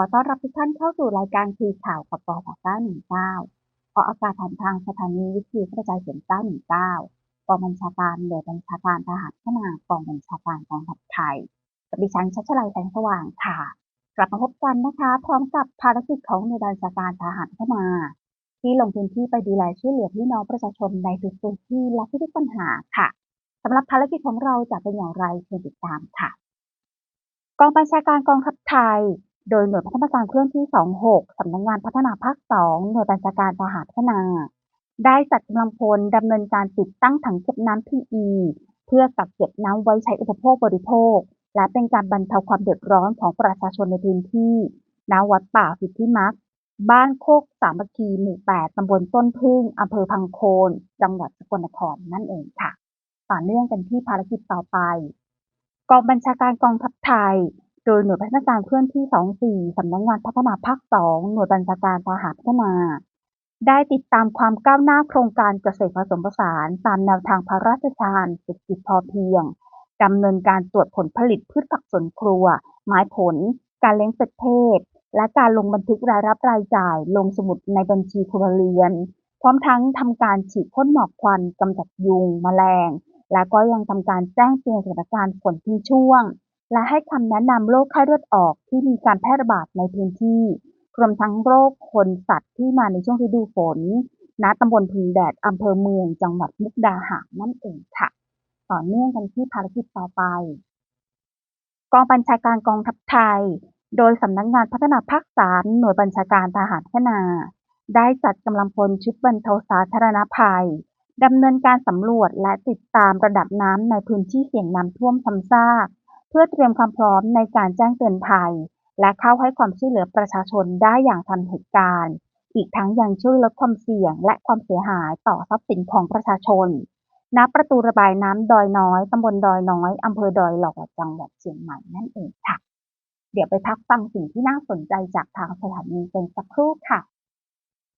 อต้อนรับทุกท่านเข้าสู่รายการคุยข่าวกับปภ919 ออกอากาศผ่านทางสถานีวิทยุกระจายเสียง 919 กองบัญชาการหน่วยบัญชาการทหารพัฒนากองบัญชาการกองทัพไทยกับดิฉันชัชลัยแสงสว่างค่ะ กลับมาพบกันนะคะ พร้อมกับภารกิจของหน่วยบัญชาการทหารพัฒนา ที่ลงพื้นที่ไปดูแลช่วยเหลือพี่น้องประชาชนในทุกพื้นที่และทุกปัญหาค่ะสำหรับภารกิจของเราจะเป็นอย่างไรเชิญติดตามค่ะ กองบัญชาการกองทัพไทย โดยหน่วยพัฒนาการเคลื่อนที่ 26 สำนักงงานพัฒนาภาค 2 หน่วยบัญชาการทหารพัฒนา ได้จัดกำลังพลดำเนินการติดตั้งถังเก็บน้ำ PE เพื่อกักเก็บน้ำไว้ใช้อุปโภคบริโภค และเป็นการบรรเทาความเดือดร้อนของประชาชนในพื้นที่ณวัดป่าสิทธิมักบ้านโคกสามัคคีหมู่ 8 ตำบลต้นพึ่ง อำเภอพังโคน จังหวัดสกลนครนั่นเองค่ะ ต่อเนื่องกันที่ภารกิจต่อไป กองบัญชาการกองทัพไทย โดยหน่วยพัฒนาการเคลื่อนที่ 24 สำนักงานพัฒนาภาค 2 หน่วยบัญชาการทหารพัฒนา ได้ติดตามความก้าวหน้าโครงการเกษตรผสมผสานตามแนวทางพระราชทานเศรษฐกิจพอเพียงดำเนินการตรวจผลผลิตพืชผักสวนครัว ไม้ผล การเลี้ยงเป็ดเทศ และการลงบันทึกรายรับรายจ่าย ลงสมุดในบัญชีครัวเรือน พร้อมทั้งทำการฉีดพ่นหมอกควันกำจัดยุง แมลง และก็ยังทำการแจ้งเตือนสถานการณ์ฝนทิ้งช่วง และให้คำแนะนำโรคไข้เลือดออกที่มีการแพร่ระบาดในพื้นที่ รวมทั้งโรคคนสัตว์ที่มาในช่วงฤดูฝน ณ ตำบลพึงแดด อำเภอเมือง จังหวัดมุกดาหารนั่นเองค่ะ ต่อเนื่องกันที่ภารกิจต่อไป กองบัญชาการกองทัพไทย โดยสำนักงานพัฒนาภาค3หน่วยบัญชาการทหารพัฒนา ได้จัดกำลังพลชุดบรรเทาสาธารณภัยดำเนินการสำรวจและติดตามระดับน้ำในพื้นที่เสี่ยงน้ำท่วมซ้ำซาก เพื่อเตรียมความพร้อมในการแจ้งเตือนภัย และเข้าให้ความช่วยเหลือประชาชนได้อย่างทันเหตุการณ์ อีกทั้งยังช่วยลดความเสี่ยงและความเสียหายต่อทรัพย์สินของประชาชน ณ ประตูระบายน้ำดอยน้อย ตำบลดอยน้อย อำเภอดอยหล่อจังหวัดเชียงใหม่นั่นเองค่ะ เดี๋ยวไปพักฟังสิ่งที่น่าสนใจจากทางสถานีกันสักครู่ค่ะ